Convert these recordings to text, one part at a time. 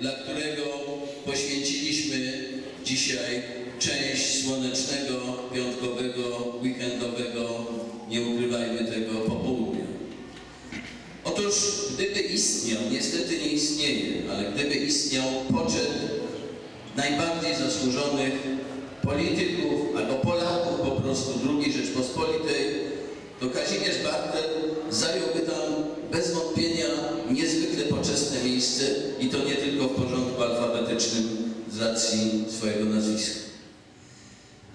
dla którego poświęciliśmy dzisiaj część słonecznego, piątkowego, weekendowego, nie ukrywajmy tego, popołudnia. Otóż gdyby istniał, niestety nie istnieje, ale gdyby istniał poczet najbardziej zasłużonych polityków albo Polaków po prostu II Rzeczpospolitej, to Kazimierz Bartel zająłby tam bez wątpienia niezwykle poczesne miejsce i to nie tylko w porządku alfabetycznym z racji swojego nazwiska.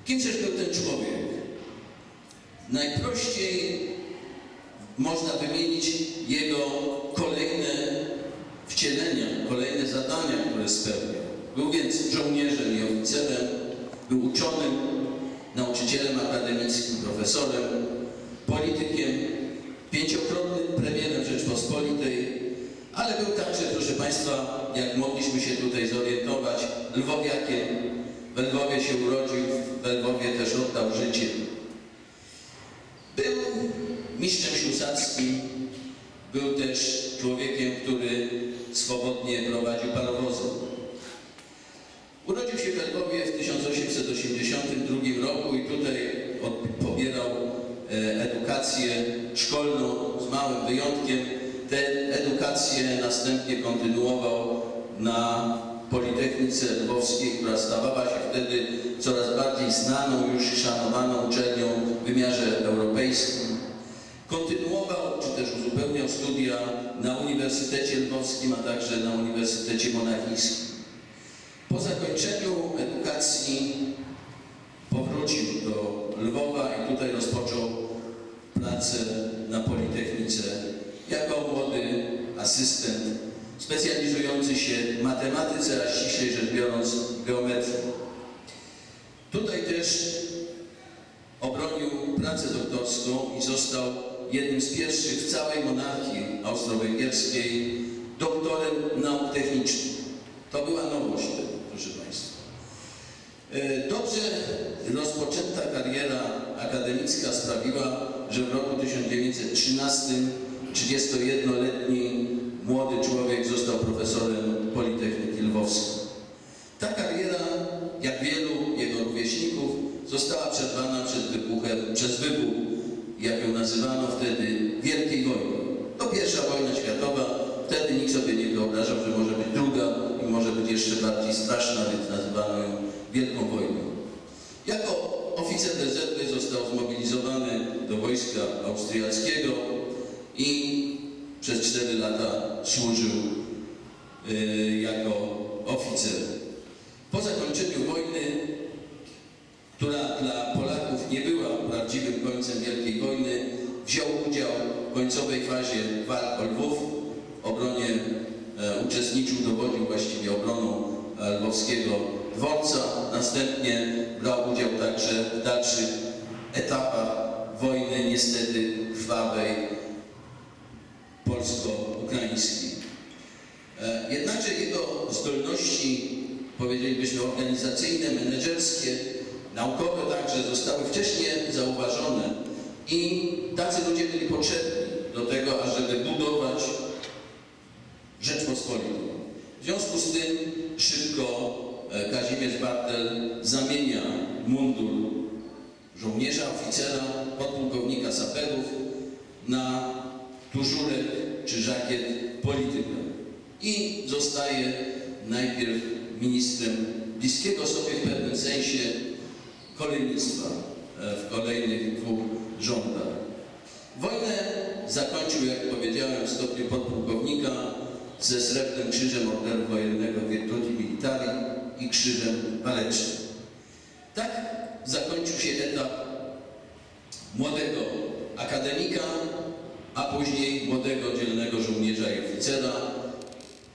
Kimżeż był ten człowiek? Najprościej można wymienić jego kolejne wcielenia, kolejne zadania, które spełniał. Był więc żołnierzem i oficerem, był uczonym, nauczycielem akademickim, profesorem, politykiem, pięciokrotnym premierem Rzeczpospolitej, ale był także, proszę Państwa, jak mogliśmy się tutaj zorientować, lwowiakiem. W Lwowie się urodził, w Lwowie też oddał życie. Był mistrzem ślusarskim, był też człowiekiem, który swobodnie prowadził parowozy. Urodził się w Lwowie w 1882 roku i tutaj pobierał edukację szkolną z małym wyjątkiem. Tę edukację następnie kontynuował na Politechnice Lwowskiej, która stawała się wtedy coraz bardziej znaną już i szanowaną uczelnią w wymiarze europejskim. Kontynuował, czy też uzupełniał studia na Uniwersytecie Lwowskim, a także na Uniwersytecie Monachijskim. Po zakończeniu edukacji powrócił do Lwowa na Politechnice jako młody asystent specjalizujący się w matematyce, a ściślej rzecz biorąc geometrii. Tutaj też obronił pracę doktorską i został jednym z pierwszych w całej monarchii austro-węgierskiej doktorem nauk technicznych. To była nowość, proszę Państwa. E, Dobrze rozpoczęta kariera akademicka sprawiła, że w roku 1913 31-letni młody człowiek został profesorem Politechniki Lwowskiej. Ta kariera, jak wielu jego rówieśników, została przerwana przed wybuchem, przez wybuch, jak ją nazywano wtedy, Wielkiej Wojny. To pierwsza wojna światowa, wtedy nikt sobie nie wyobrażał, że może być druga i może być jeszcze bardziej straszna, więc nazywano ją Wielką Wojną. Jako oficer rezerwy został zmobilizowany do wojska austriackiego i przez 4 lata służył y, jako oficer. Po zakończeniu wojny, która dla Polaków nie była prawdziwym końcem Wielkiej Wojny, wziął udział w końcowej fazie walk o Lwów, obronie e, uczestniczył, dowodził właściwie obroną e, lwowskiego dworca, następnie brał udział także w dalszych etapach wojny, niestety krwawej, polsko-ukraińskiej. E, Jednakże jego zdolności, powiedzielibyśmy, organizacyjne, menedżerskie, naukowe także zostały wcześniej zauważone i tacy ludzie byli potrzebni do tego, ażeby budować Rzeczpospolitą. W związku z tym szybko e, Kazimierz Bartel zamienia mundur żołnierza, oficera, podpułkownika saperów na tużurek czy żakiet polityka. I zostaje najpierw ministrem bliskiego sobie w pewnym sensie kolejnictwa e, w kolejnych dwóch rządach. Wojnę zakończył, jak powiedziałem, w stopniu podpułkownika ze Srebrnym Krzyżem Orderu Wojennego Virtuti Militari i Krzyżem Walecznym. Tak zakończył się etap młodego akademika, a później młodego dzielnego żołnierza i oficera.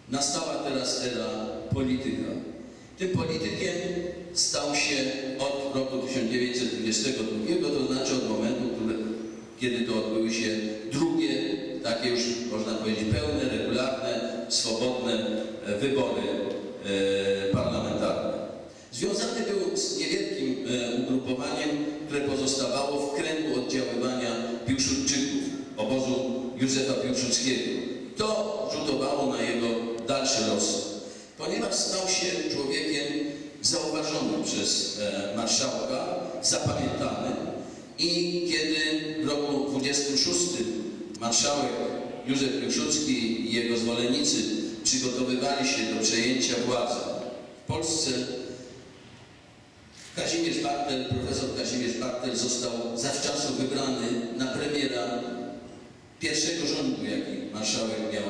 Nastała teraz era polityka. Tym politykiem stał się od roku 1922, to znaczy od momentu, kiedy to odbyły się drugie, takie już można powiedzieć pełne, regularne, swobodne e, wybory e, parlamentarne. Związany był z niewielkim e, ugrupowaniem, które pozostawało w kręgu oddziaływania Piłsudczyków, obozu Józefa Piłsudskiego. To rzutowało na jego dalszy los. ponieważ stał się człowiekiem zauważonym przez e, marszałka, zapamiętany i kiedy w roku 26 marszałek Józef Piłsudski i jego zwolennicy przygotowywali się do przejęcia władzy w Polsce, Kazimierz Bartel, profesor Kazimierz Bartel został zawczasu wybrany na premiera pierwszego rządu, jaki marszałek miał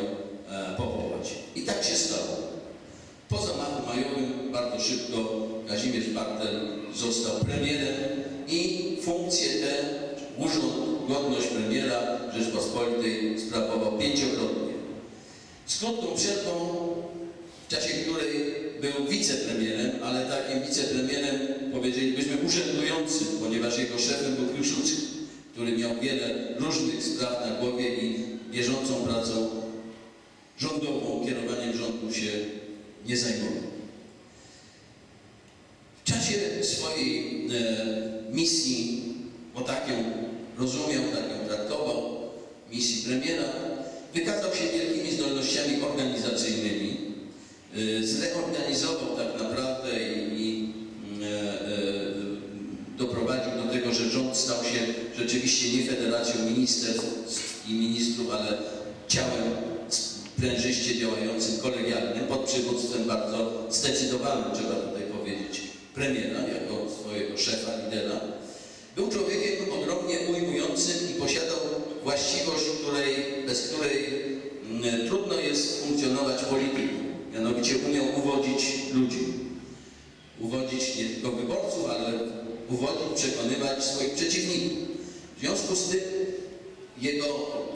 e, powołać. I tak się stało. Po zamachu majowym bardzo szybko Kazimierz Bartel został premierem i funkcję tę, urząd, godność premiera Rzeczpospolitej sprawował pięciokrotnie. Z krótką przerwą, w czasie której był wicepremierem, ale takim wicepremierem powiedzielibyśmy urzędującym, ponieważ jego szefem był Piłsudski, który miał wiele różnych spraw na głowie i bieżącą pracą rządową, kierowaniem rządu się nie zajmował. W czasie swojej e, misji, bo tak ją rozumiał, tak ją traktował, misji premiera, wykazał się wielkimi zdolnościami organizacyjnymi. E, zreorganizował tak naprawdę i, i e, e, doprowadził do tego, że rząd stał się nie federacją ministerstw i ministrów, ale ciałem sprężyście działającym, kolegialnym, pod przywództwem bardzo zdecydowanym, trzeba tutaj powiedzieć, premiera jako swojego szefa, lidera. Był człowiekiem ogromnie ujmującym i posiadał właściwość, której, bez której mm, trudno jest funkcjonować w polityku. Mianowicie umiał uwodzić ludzi. Uwodzić nie tylko wyborców, ale uwodzić, przekonywać swoich przeciwników. W związku z tym jego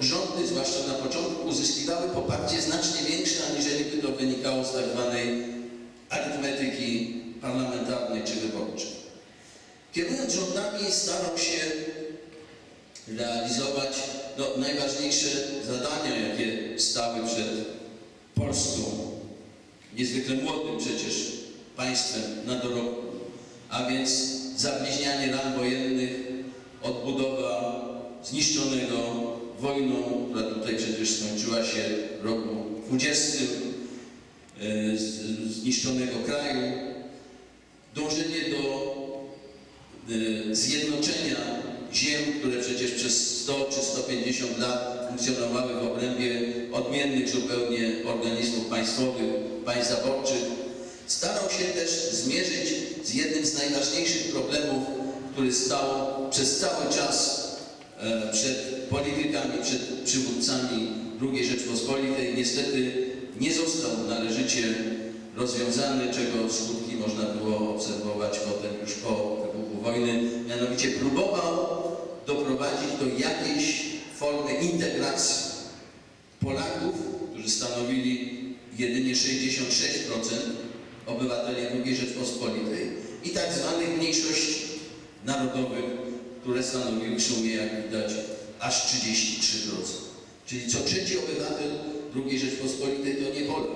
rządy, zwłaszcza na początku, uzyskiwały poparcie znacznie większe, aniżeli by to wynikało z tak zwanej arytmetyki parlamentarnej czy wyborczej. Kierując rządami starał się realizować no, najważniejsze zadania, jakie stały przed Polską, niezwykle młodym przecież państwem na dorobku, a więc zabliźnianie ran wojennych, odbudowa zniszczonego wojną, która tutaj przecież skończyła się w roku 20, e, zniszczonego kraju, dążenie do e, zjednoczenia ziem, które przecież przez 100 czy 150 lat funkcjonowały w obrębie odmiennych zupełnie organizmów państwowych, państw zaborczych. Starał się też zmierzyć z jednym z najważniejszych problemów, który stał przez cały czas e, przed politykami, przed przywódcami II Rzeczpospolitej. Niestety nie został należycie rozwiązany, czego skutki można było obserwować potem już po wybuchu wojny. Mianowicie próbował doprowadzić do jakiejś formy integracji Polaków, którzy stanowili jedynie 66% obywateli II Rzeczpospolitej i tak zwanych mniejszości narodowych, które stanowiły w sumie, jak widać, aż 33%. Czyli co trzeci obywatel II Rzeczpospolitej to nie Polak.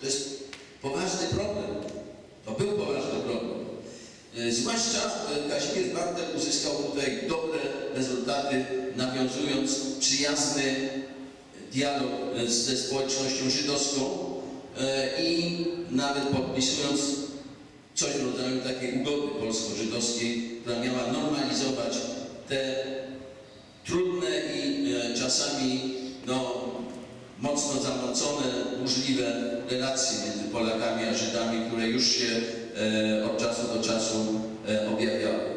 To jest poważny problem. To był poważny problem. E, Zwłaszcza e, Kazimierz Bartel uzyskał tutaj dobre rezultaty, nawiązując przyjazny dialog e, ze społecznością żydowską i nawet podpisując coś w rodzaju takiej ugody polsko-żydowskiej, która miała normalizować te trudne i e, czasami no, mocno zamocone, burzliwe relacje między Polakami a Żydami, które już się e, od czasu do czasu e, objawiały.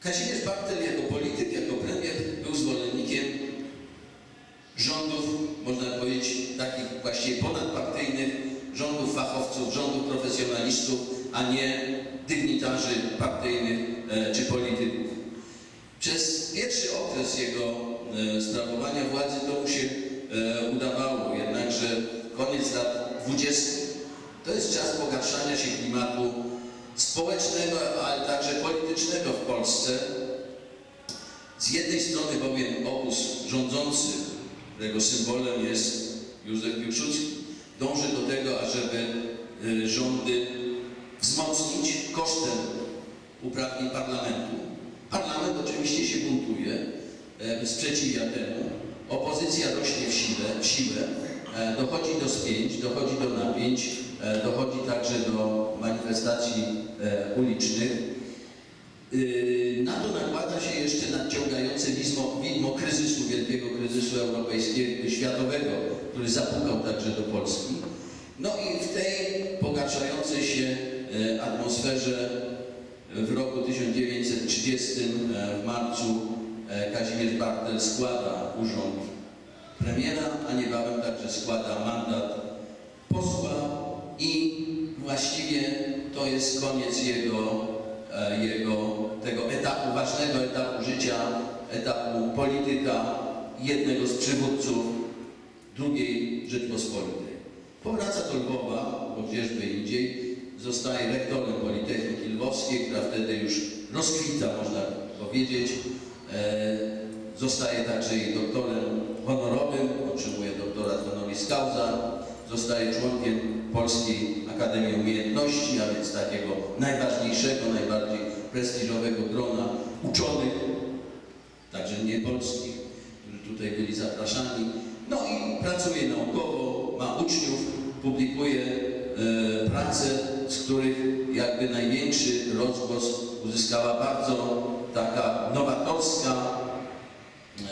Kazimierz Bartel jako polityk, jako premier był zwolennikiem rządów, można powiedzieć, takich właściwie ponadpartyjnych, rządów fachowców, rządów profesjonalistów, a nie dygnitarzy partyjnych e, czy polityków. Przez pierwszy okres jego e, sprawowania władzy to mu się e, udawało, jednakże koniec lat 20. to jest czas pogarszania się klimatu społecznego, ale także politycznego w Polsce. Z jednej strony bowiem obóz rządzący, którego symbolem jest Józef Piłsudski, dąży do tego, ażeby y, rządy wzmocnić kosztem uprawnień parlamentu. Parlament oczywiście się buntuje, sprzeciwia temu. Opozycja rośnie w siłę, w siłę e, dochodzi do spięć, dochodzi do napięć, e, dochodzi także do manifestacji e, ulicznych. Yy, Na to nakłada się jeszcze nadciągające widmo, widmo kryzysu, wielkiego kryzysu europejskiego, światowego, który zapukał także do Polski. No i w tej pogarszającej się e, atmosferze w roku 1930 e, w marcu e, Kazimierz Bartel składa urząd premiera, a niebawem także składa mandat posła i właściwie to jest koniec jego, jego tego etapu, ważnego etapu życia, etapu polityka, jednego z przywódców II Rzeczpospolitej. Powraca do Lwowa, bo gdzieżby indziej, zostaje rektorem Politechniki Lwowskiej, która wtedy już rozkwita, można powiedzieć. E, Zostaje także i doktorem honorowym, otrzymuje doktorat honoris causa, zostaje członkiem Polskiej Akademii Umiejętności, a więc takiego najważniejszego, najbardziej prestiżowego grona uczonych, także nie polskich, którzy tutaj byli zapraszani. No i pracuje naukowo, ma uczniów, publikuje e, prace, z których jakby największy rozgłos uzyskała bardzo taka nowatorska e,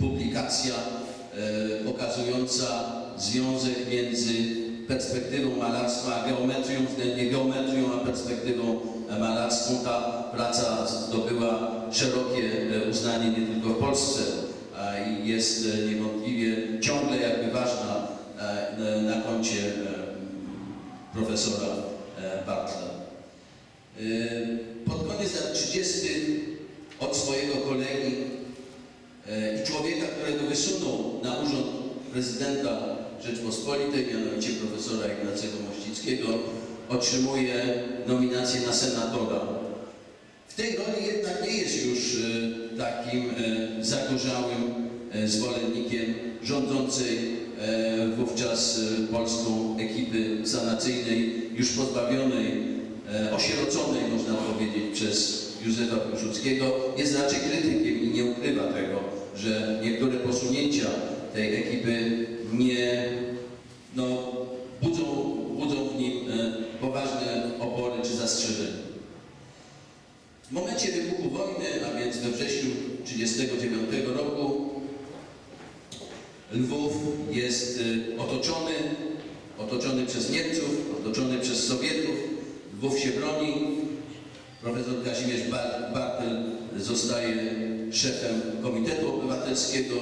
publikacja e, pokazująca związek między perspektywą malarstwa a geometrią, względnie geometrią a perspektywą malarską. Ta praca zdobyła szerokie e, uznanie nie tylko w Polsce i jest e, niewątpliwie ciągle jakby ważna e, na koncie e, profesora Bartla. Pod koniec lat 30 od swojego kolegi i człowieka, którego wysunął na urząd prezydenta Rzeczpospolitej, mianowicie profesora Ignacego Mościckiego, otrzymuje nominację na senatora. W tej roli jednak nie jest już takim zagorzałym zwolennikiem rządzącej e, wówczas e, polską ekipy sanacyjnej, już pozbawionej, e, osieroconej można powiedzieć przez Józefa Piłsudskiego. Jest raczej krytykiem i nie ukrywa tego, że niektóre posunięcia tej ekipy nie no, budzą, budzą w nim e, poważne opory czy zastrzeżenia. W momencie wybuchu wojny, a więc we wrześniu 1939 roku, Lwów jest y, otoczony, otoczony przez Niemców, otoczony przez Sowietów. Lwów się broni. Profesor Kazimierz Bar- Bartel zostaje szefem Komitetu Obywatelskiego,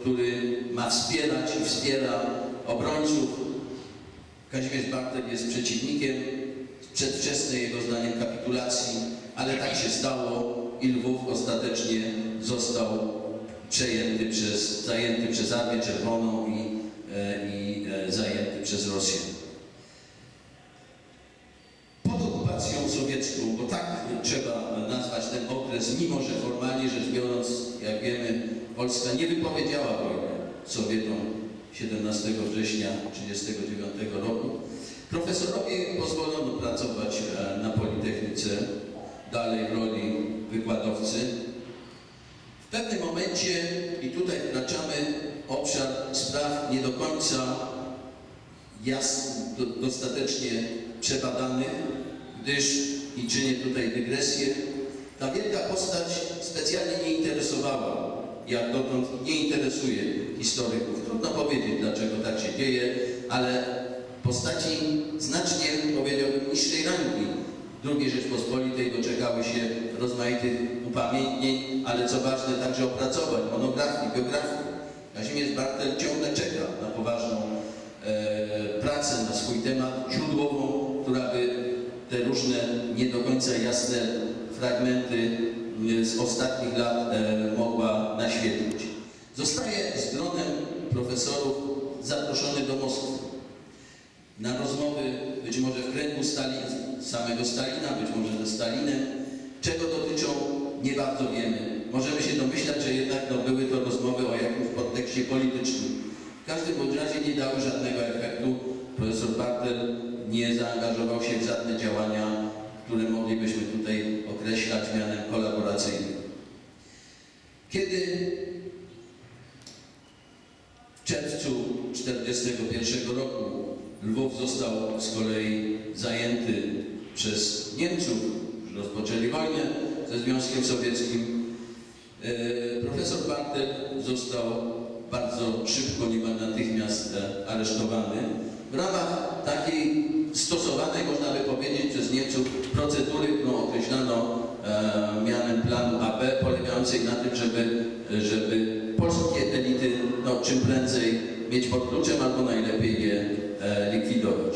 który ma wspierać i wspiera obrońców. Kazimierz Bartel jest przeciwnikiem przedwczesnej jego zdaniem kapitulacji, ale tak się stało i Lwów ostatecznie został przejęty przez, zajęty przez Armię Czerwoną i, e, i e, zajęty przez Rosję. Pod okupacją sowiecką, bo tak trzeba nazwać ten okres, mimo że formalnie rzecz biorąc, jak wiemy, Polska nie wypowiedziała wojny Sowietom 17 września 1939 roku, profesorowi pozwolono pracować e, na Politechnice, dalej w roli wykładowcy. W pewnym momencie, i tutaj wkraczamy obszar spraw nie do końca jasno, do, dostatecznie przebadanych, gdyż, i czynię tutaj dygresję, ta wielka postać specjalnie nie interesowała, jak dotąd nie interesuje historyków. Trudno powiedzieć, dlaczego tak się dzieje, ale postaci znacznie, powiedziałbym, niższej rangi II Rzeczpospolitej doczekały się rozmaitych upamiętnień, ale co ważne także opracowań, monografii, biografii. Kazimierz Bartel ciągle czeka na poważną e, pracę na swój temat, źródłową, która by te różne nie do końca jasne fragmenty e, z ostatnich lat e, mogła naświetlić. Zostaje z gronem profesorów zaproszony do Moskwy na rozmowy być może w kręgu Stalin, samego Stalina, być może ze Stalinem. Czego dotyczą, nie bardzo wiemy. Możemy się domyślać, że jednak no, były to rozmowy o jakimś podtekście politycznym. W każdym razie nie dały żadnego efektu. Profesor Bartel nie zaangażował się w żadne działania, które moglibyśmy tutaj określać mianem kolaboracyjnym. Kiedy w czerwcu 1940 1941 roku Lwów został z kolei zajęty przez Niemców, rozpoczęli wojnę ze Związkiem Sowieckim. E, Profesor Bartel został bardzo szybko, niemal natychmiast e, aresztowany w ramach takiej stosowanej, można by powiedzieć, przez Niemców procedury, którą określano e, mianem planu AB, polegającej na tym, żeby, żeby polskie elity no, czym prędzej mieć pod kluczem albo najlepiej je likwidować.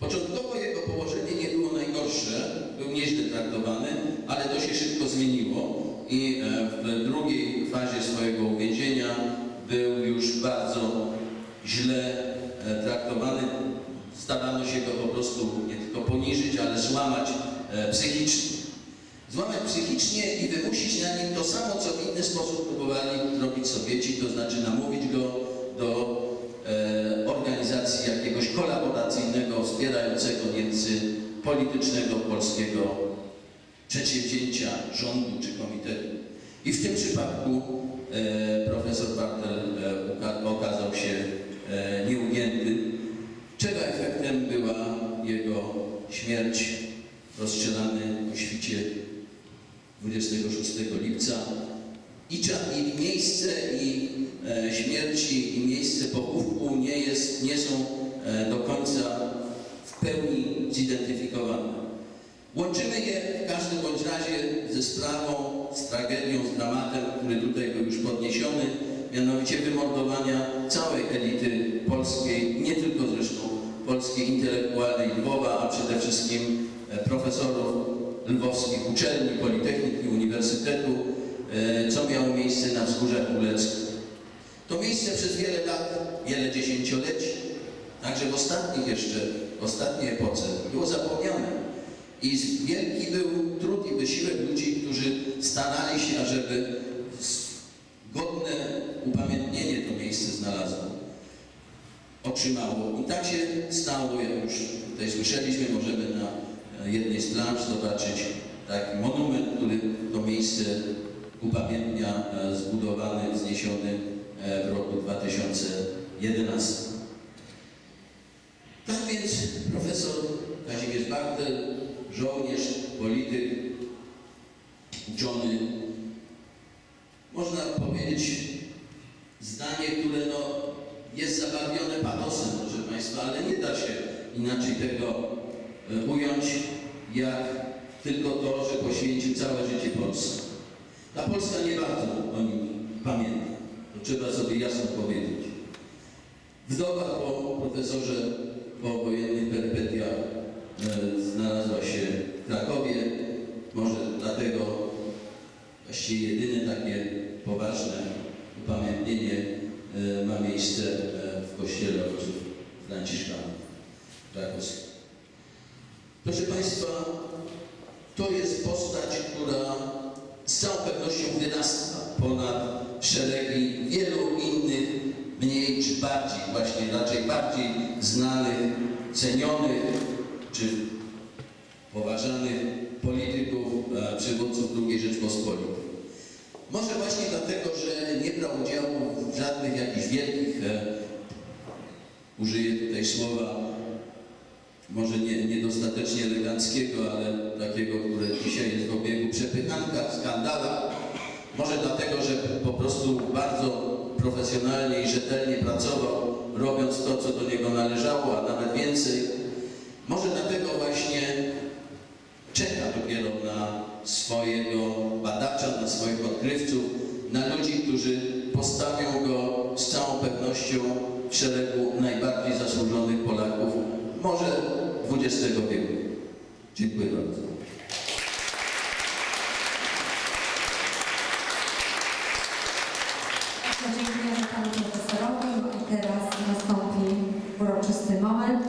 Początkowo jego położenie nie było najgorsze, był nieźle traktowany, ale to się szybko zmieniło i e, w drugiej fazie swojego uwięzienia był już bardzo źle e, traktowany. Starano się go po prostu nie tylko poniżyć, ale złamać e, psychicznie. Złamać psychicznie i wymusić na nim to samo, co w inny sposób próbowali robić Sowieci, to znaczy namówić go do e, organizacji jakiegoś kolaboracyjnego, wspierającego Niemcy politycznego polskiego przedsięwzięcia rządu czy komitetu. I w tym przypadku e, profesor Bartel e, okazał się e, nieugięty, czego efektem była jego śmierć, rozstrzelany o świcie 26 lipca. I, i miejsce i e, śmierci i miejsce pochówku nie, jest, nie są e, do końca w pełni zidentyfikowane. Łączymy je w każdym bądź razie ze sprawą, z tragedią, z dramatem, który tutaj był już podniesiony, mianowicie wymordowania całej elity polskiej, nie tylko zresztą polskiej intelektualnej Lwowa, a przede wszystkim e, profesorów lwowskich uczelni, Politechniki, Uniwersytetu, e, co miało miejsce na wzgórzach Kuleckich. To miejsce przez wiele lat, wiele dziesięcioleci, także w ostatnich jeszcze, w ostatniej epoce było zapomniane. I wielki był trud i wysiłek ludzi, którzy starali się, ażeby godne upamiętnienie to miejsce znalazło, otrzymało. I tak się stało, jak już tutaj słyszeliśmy, możemy na e, jednej z plansz zobaczyć taki monument, który to miejsce upamiętnia, e, zbudowany, wzniesiony e, w roku 2011. Tak więc profesor Kazimierz Bartel, żołnierz, polityk, uczony, można powiedzieć zdanie, które no, jest zabarwione patosem, proszę Państwa, ale nie da się inaczej tego e, ująć, jak tylko to, że poświęcił całe życie Polsce. Ta Polska nie bardzo o nim pamięta. To trzeba sobie jasno powiedzieć. Wdowa po profesorze po wojennych perypetiach znalazła się w Krakowie. Może dlatego właściwie jedyne takie poważne upamiętnienie e, ma miejsce e, w kościele ojców Franciszkanów krakowskich. Proszę Państwa, to jest postać, która z całą pewnością wyrasta ponad szeregi wielu innych, mniej czy bardziej, właśnie raczej bardziej znanych, cenionych czy poważanych polityków, przywódców II Rzeczpospolitej. Może właśnie dlatego, że nie brał udziału w żadnych jakichś wielkich, e, użyję tutaj słowa, może nie, niedostatecznie eleganckiego, ale takiego, które dzisiaj jest w obiegu, przepychanka, skandala. Może dlatego, że po prostu bardzo profesjonalnie i rzetelnie pracował, robiąc to, co do niego należało, a nawet więcej. Może dlatego właśnie czeka dopiero na swojego badacza, na swoich odkrywców, na ludzi, którzy postawią go z całą pewnością w szeregu najbardziej zasłużonych Polaków, może XX wieku. Dziękuję bardzo dziękujemy panu profesorowi i teraz nastąpi uroczysty moment.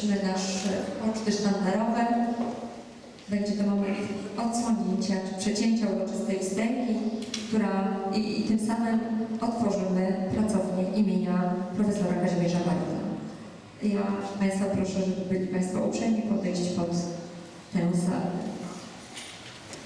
Prosimy nasze poczty sztandarowe. Będzie to moment odsłonięcia czy przecięcia uroczystej wstęgi, która i, i tym samym otworzymy pracownię imienia profesora Kazimierza Barta. Ja Państwa proszę, żeby byli Państwo uprzejmi podejść pod tę salę.